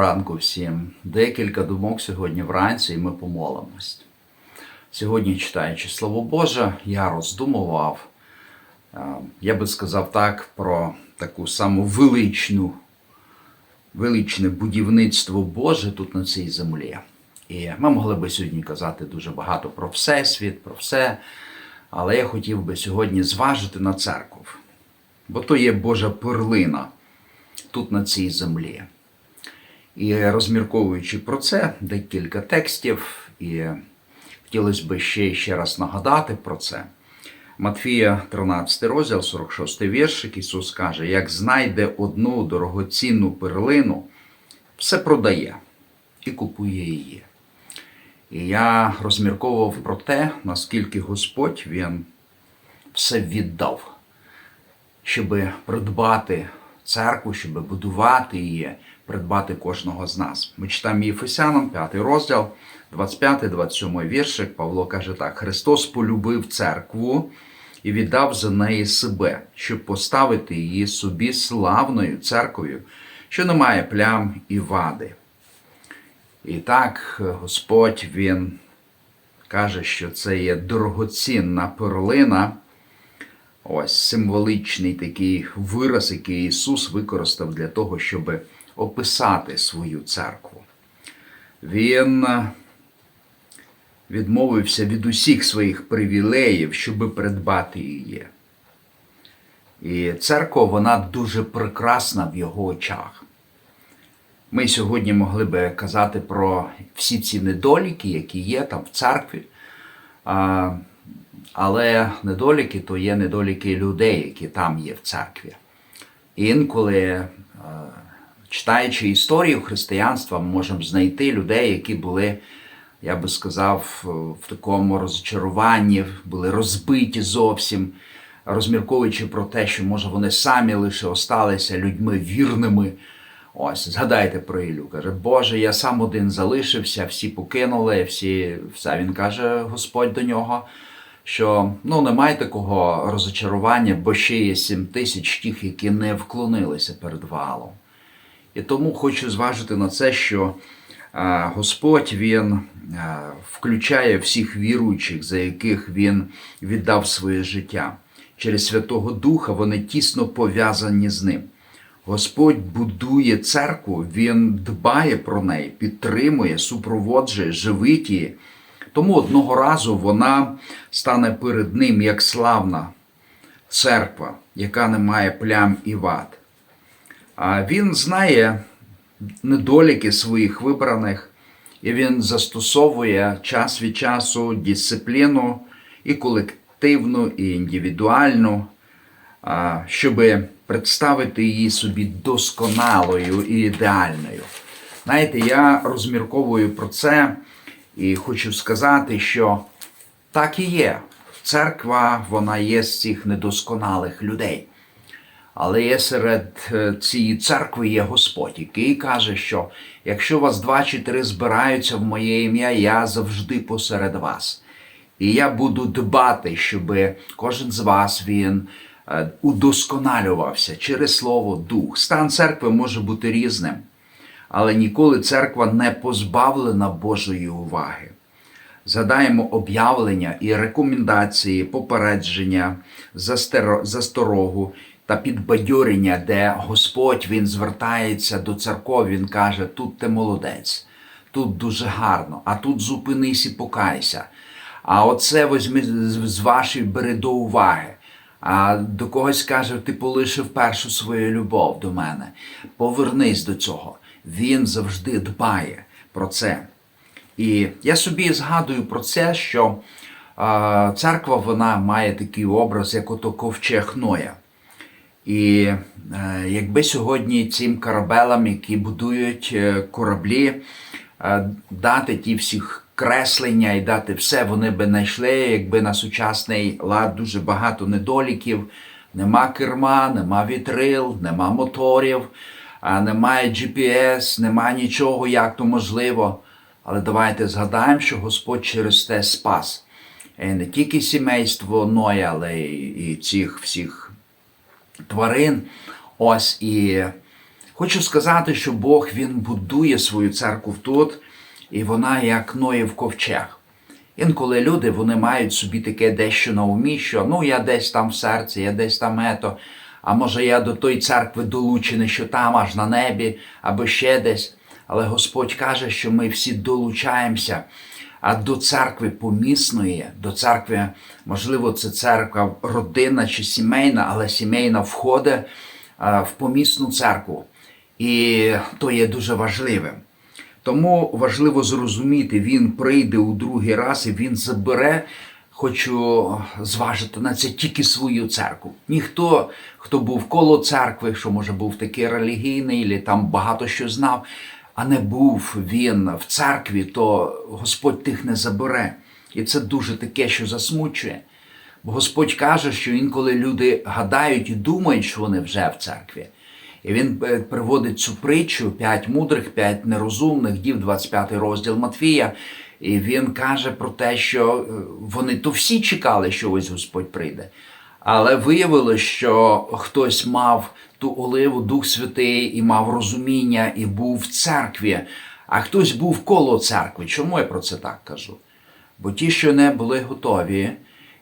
ранку всім. Декілька думок сьогодні вранці, і ми помолимось. Сьогодні, читаючи Слово Боже, я роздумував, е, я би сказав так, про таку саму величну, величне будівництво Боже тут на цій землі. І ми могли би сьогодні казати дуже багато про Всесвіт, про все. Але я хотів би сьогодні зважити на церкву. Бо то є Божа перлина тут на цій землі. І розмірковуючи про це, декілька текстів, і хотілося б ще ще раз нагадати про це. Матфія, 13 розділ, 46 віршик, Ісус каже: як знайде одну дорогоцінну перлину, все продає і купує її. І я розмірковував про те, наскільки Господь Він все віддав, щоб придбати церкву, щоб будувати її, придбати кожного з нас. Ми читаємо Єфесянам, 5 розділ, 25-27 віршик. Павло каже так: Христос полюбив церкву і віддав за неї себе, щоб поставити її собі славною церквою, що не має плям і вади. І так Господь Він каже, що це є дорогоцінна перлина, ось символичний такий вираз, який Ісус використав для того, щоб описати свою церкву. Він відмовився від усіх своїх привілеїв, щоб придбати її. І церква, вона дуже прекрасна в його очах. Ми сьогодні могли би казати про всі ці недоліки, які є там в церкві. Але недоліки то є недоліки людей, які там є в церкві. І інколи, читаючи історію християнства, ми можемо знайти людей, які були, я би сказав, в такому розчаруванні, були розбиті зовсім, розмірковуючи про те, що може вони самі лише осталися людьми вірними. Ось, згадайте про Ілю. Каже, Боже, я сам один залишився, всі покинули, всі, все. Він каже, Господь до нього, що ну, немає такого розочарування, бо ще є сім тисяч тих, які не вклонилися перед валом. І тому хочу зважити на це, що Господь Він включає всіх віруючих, за яких Він віддав своє життя. Через Святого Духа вони тісно пов'язані з ним. Господь будує церкву, Він дбає про неї, підтримує, супроводжує, живить її. Тому одного разу вона стане перед ним як славна церква, яка не має плям і вад. Він знає недоліки своїх вибраних, і він застосовує час від часу дисципліну і колективну, і індивідуальну, щоб представити її собі досконалою і ідеальною. Знаєте, я розмірковую про це і хочу сказати, що так і є. Церква, вона є з цих недосконалих людей. Але є серед е, цієї церкви є Господь, який каже, що якщо вас два чи три збираються в моє ім'я, я завжди посеред вас. І я буду дбати, щоб кожен з вас він Е, удосконалювався через слово дух. Стан церкви може бути різним, але ніколи церква не позбавлена Божої уваги. Згадаємо об'явлення і рекомендації, попередження, засторогу та підбадьорення, де Господь Він звертається до церков, Він каже: тут ти молодець, тут дуже гарно, а тут зупинись і покайся. А оце возьми з вашої бери до уваги. А до когось каже, ти полишив першу свою любов до мене. Повернись до цього. Він завжди дбає про це. І я собі згадую про це, що церква вона має такий образ, як ото ковчег Ноя. І е, якби сьогодні цим корабелам, які будують е, кораблі, е, дати ті всіх креслення і дати все, вони би знайшли, якби на сучасний лад дуже багато недоліків. Нема керма, нема вітрил, нема моторів, немає GPS, нема нічого, як то можливо. Але давайте згадаємо, що Господь через те спас. І не тільки сімейство Ноя, але і цих всіх тварин. Ось і Хочу сказати, що Бог Він будує свою церкву тут, і вона як Ноєв ковчег. Інколи люди вони мають собі таке дещо на умі, що ну я десь там в серці, я десь там ето, а може я до тої церкви долучений, що там аж на небі, або ще десь. Але Господь каже, що ми всі долучаємося а до церкви помісної, до церкви, можливо, це церква родинна чи сімейна, але сімейна входить в помісну церкву. І то є дуже важливим. Тому важливо зрозуміти, він прийде у другий раз і він забере. Хочу зважити на це тільки свою церкву. Ніхто, хто був коло церкви, що може був такий релігійний, або там багато що знав, а не був він в церкві, то Господь тих не забере. І це дуже таке, що засмучує. Бо Господь каже, що інколи люди гадають і думають, що вони вже в церкві. І він е, приводить цю притчу: п'ять мудрих, п'ять нерозумних, дів, 25 розділ Матвія. І він каже про те, що е, вони то всі чекали, що ось Господь прийде. Але виявилось, що хтось мав ту оливу, Дух Святий, і мав розуміння, і був в церкві, а хтось був коло церкви. Чому я про це так кажу? Бо ті, що не були готові,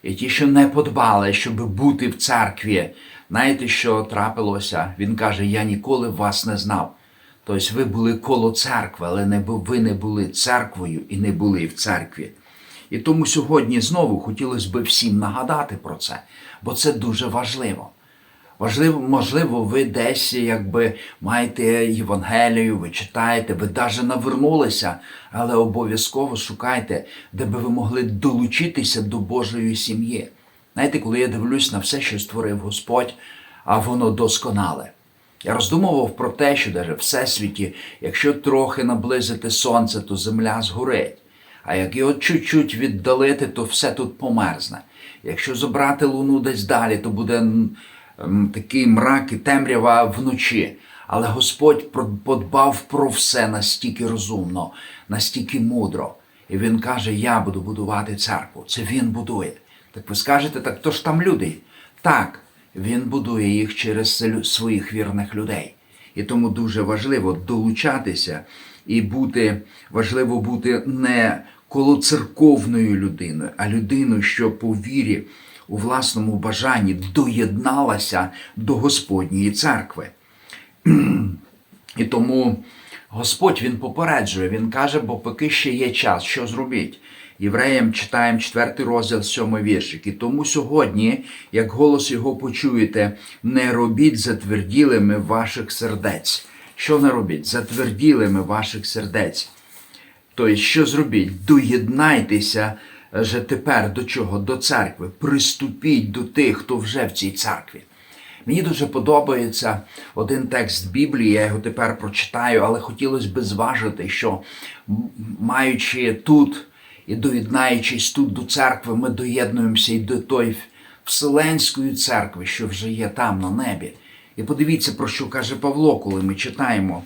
і ті, що не подбали, щоб бути в церкві, знаєте, що трапилося? Він каже: Я ніколи вас не знав. Тобто ви були коло церкви, але не ви не були церквою і не були в церкві. І тому сьогодні знову хотілося б всім нагадати про це, бо це дуже важливо. Важливо, можливо, ви десь якби маєте Євангелію, ви читаєте, ви навіть навернулися, але обов'язково шукайте, де би ви могли долучитися до Божої сім'ї. Знаєте, коли я дивлюсь на все, що створив Господь, а воно досконале. Я роздумував про те, що навіть в всесвіті, якщо трохи наблизити сонце, то земля згорить. А як його чуть-чуть віддалити, то все тут померзне. Якщо забрати луну десь далі, то буде такий мрак і темрява вночі. Але Господь подбав про все настільки розумно, настільки мудро. І Він каже: Я буду будувати церкву. Це Він будує. Так ви скажете, так то ж там люди? Так, він будує їх через своїх вірних людей. І тому дуже важливо долучатися і бути, важливо бути не колоцерковною людиною, а людиною, що по вірі у власному бажанні доєдналася до Господньої церкви. І тому Господь Він попереджує, Він каже, бо поки ще є час, що зробіть. Євреям читаємо 4 розділ, 7 віршик. І тому сьогодні, як голос його почуєте, не робіть затверділими ваших сердець. Що не робіть? Затверділими ваших сердець. Тобто, що зробіть? Доєднайтеся вже тепер до чого? До церкви. Приступіть до тих, хто вже в цій церкві. Мені дуже подобається один текст Біблії, я його тепер прочитаю, але хотілося б зважити, що маючи тут і доєднаючись тут до церкви, ми доєднуємося і до тої Вселенської церкви, що вже є там на небі. І подивіться, про що каже Павло, коли ми читаємо.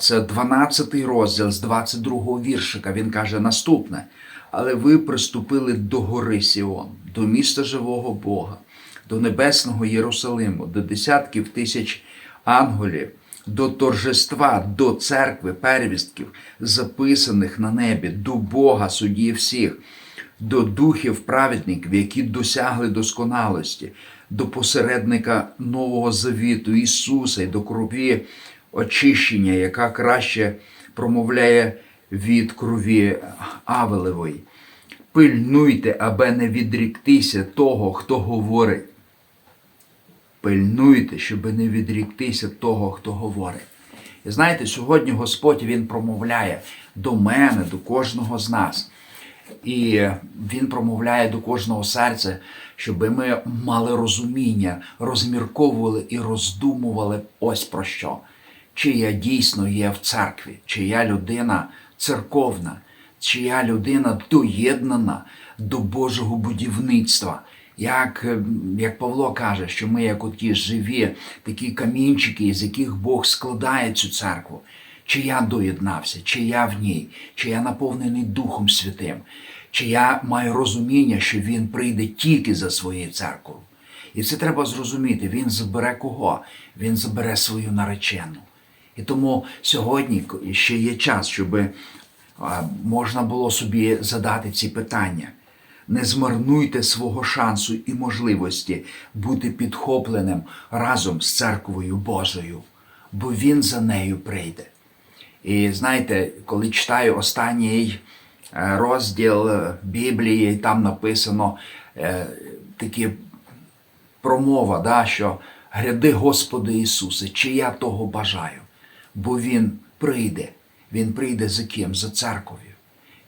Це 12 розділ з 22 віршика. Він каже наступне: але ви приступили до гори Сіон, до міста живого Бога, до небесного Єрусалиму, до десятків тисяч ангелів, до торжества, до церкви первістків, записаних на небі, до Бога, судді всіх, до духів праведників, які досягли досконалості, до посередника Нового Завіту Ісуса і до крові очищення, яка краще промовляє від крові Авелевої. Пильнуйте, аби не відріктися того, хто говорить. Пильнуйте, щоб не відріктися того, хто говорить. І знаєте, сьогодні Господь Він промовляє до мене, до кожного з нас. І Він промовляє до кожного серця, щоб ми мали розуміння, розмірковували і роздумували ось про що. Чи я дійсно є в церкві, чи я людина церковна, чи я людина доєднана до Божого будівництва. Як, е, як Павло каже, що ми, як оті живі, такі камінчики, з яких Бог складає цю церкву. Чи я доєднався, чи я в ній, чи я наповнений Духом Святим, чи я маю розуміння, що Він прийде тільки за своєю церквою. І це треба зрозуміти. Він забере кого? Він забере свою наречену. І тому сьогодні ще є час, щоб можна було собі задати ці питання. Не змарнуйте свого шансу і можливості бути підхопленим разом з церквою Божою, бо Він за нею прийде. І знаєте, коли читаю останній е, розділ е, Біблії, там написано е, такі промова, да, що гряди Господи Ісусе, чи я того бажаю, бо Він прийде. Він прийде за ким? За церков'ю.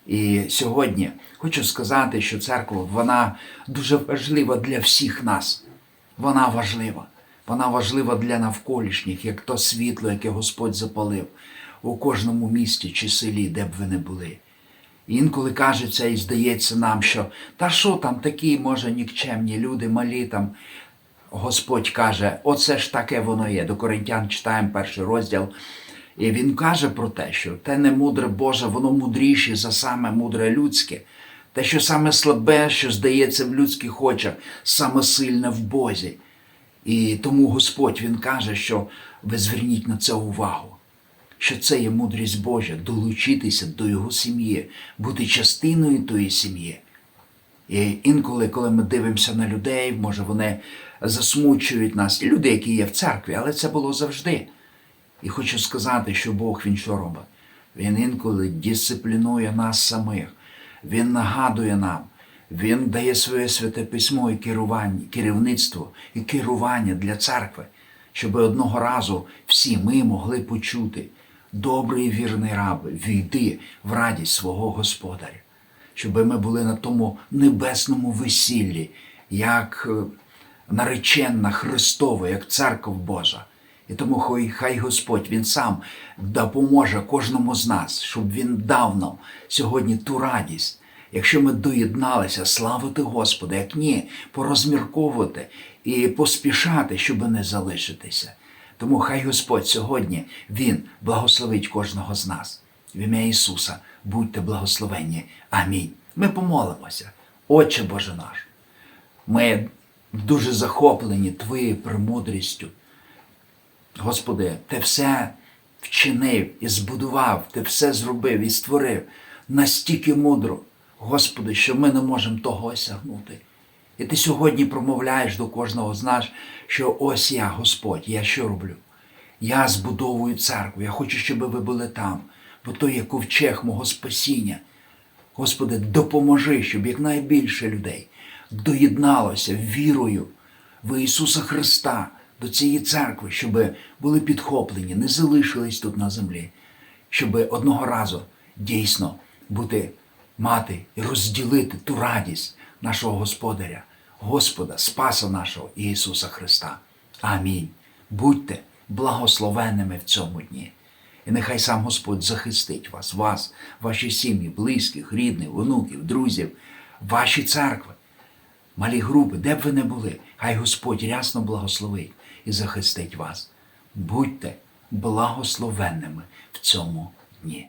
І сьогодні хочу сказати, що церква вона дуже важлива для всіх нас. Вона важлива. Вона важлива для навколишніх, як то світло, яке Господь запалив у кожному місті чи селі, де б ви не були. Інколи кажеться і здається нам, що та що там такі, може, нікчемні люди, малі там. Господь каже, оце ж таке воно є. До Коринтян читаємо перший розділ. І він каже про те, що те не мудре Боже, воно мудріше за саме мудре людське. Те, що саме слабе, що здається в людських очах, саме сильне в Бозі. І тому Господь Він каже, що ви зверніть на це увагу, що це є мудрість Божа, долучитися до Його сім'ї, бути частиною тої сім'ї. І інколи, коли ми дивимося на людей, може вони засмучують нас, люди, які є в церкві, але це було завжди. І хочу сказати, що Бог він що робить? Він інколи дисциплінує нас самих, Він нагадує нам, Він дає своє святе письмо і керування, керівництво і керування для церкви, щоб одного разу всі ми могли почути. Добрий вірний раб, війди в радість свого Господаря, щоб ми були на тому небесному весіллі, як е, нареченна Христова, як церква Божа. І тому хай, хай Господь Він сам допоможе кожному з нас, щоб Він дав нам сьогодні ту радість. Якщо ми доєдналися, славити Господа, як ні, порозмірковувати і поспішати, щоб не залишитися. Тому хай Господь сьогодні Він благословить кожного з нас. В ім'я Ісуса будьте благословенні. Амінь. Ми помолимося. Отче Боже наш, ми дуже захоплені Твоєю премудрістю. Господи, Ти все вчинив і збудував, Ти все зробив і створив настільки мудро, Господи, що ми не можемо того осягнути. І Ти сьогодні промовляєш до кожного з нас, що ось я, Господь, я що роблю? Я збудовую церкву, я хочу, щоб ви були там, бо то є ковчег мого спасіння. Господи, допоможи, щоб якнайбільше людей доєдналося вірою в Ісуса Христа до цієї церкви, щоб були підхоплені, не залишились тут на землі, щоб одного разу дійсно бути, мати і розділити ту радість нашого Господаря, Господа, Спаса нашого Ісуса Христа. Амінь. Будьте благословенними в цьому дні. І нехай сам Господь захистить вас, вас, ваші сім'ї, близьких, рідних, онуків, друзів, ваші церкви, малі групи, де б ви не були, хай Господь рясно благословить і захистить вас. Будьте благословенними в цьому дні.